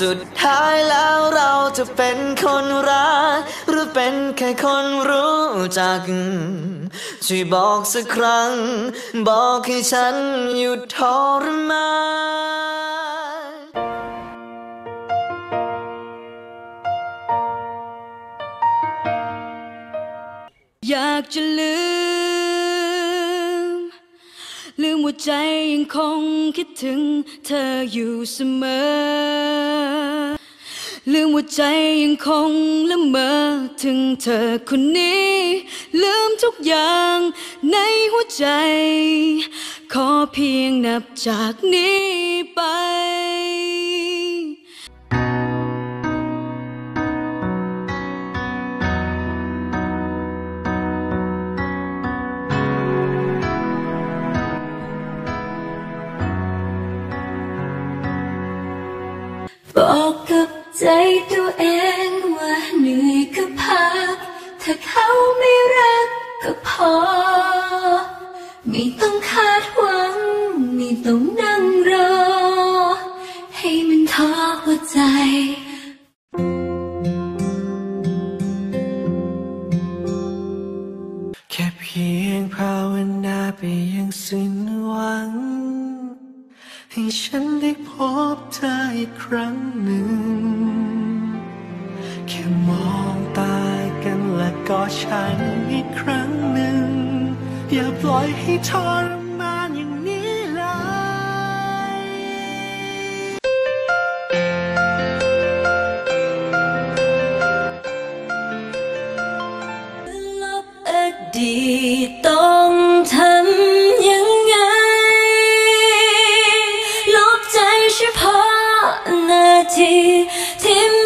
สุดท้ายแล้วเราจะเป็นคนรัก หรือเป็นแค่คนรู้จัก ช่วยบอกสักครั้ง บอกให้ฉันหยุดทรมานอยากจะลืม ลืมว่าใจยังคงคิดถึงเธออยู่เสมอ ลืมว่าใจยังคงละเมอถึงเธอคนนี้ ลืมทุกอย่างในหัวใจ ขอเพียงนับจากนี้ไป บอกกับใจตัวเองว่าเหนื่อยก็พัก ถ้าเขาไม่รักก็พอ ไม่ต้องคาดหวัง ไม่ต้องนั่งรอ ให้มันท้อหัวใจแค่เพียงภาวนาไปยังสิ้นหวัง ให้ฉันได้พบเธออีกครั้งหนึ่ง แค่มองตากันและกอดฉันอีกครั้งหนึ่ง อย่าปล่อยให้ทรมานอย่างนี้เลยลบอดีต ล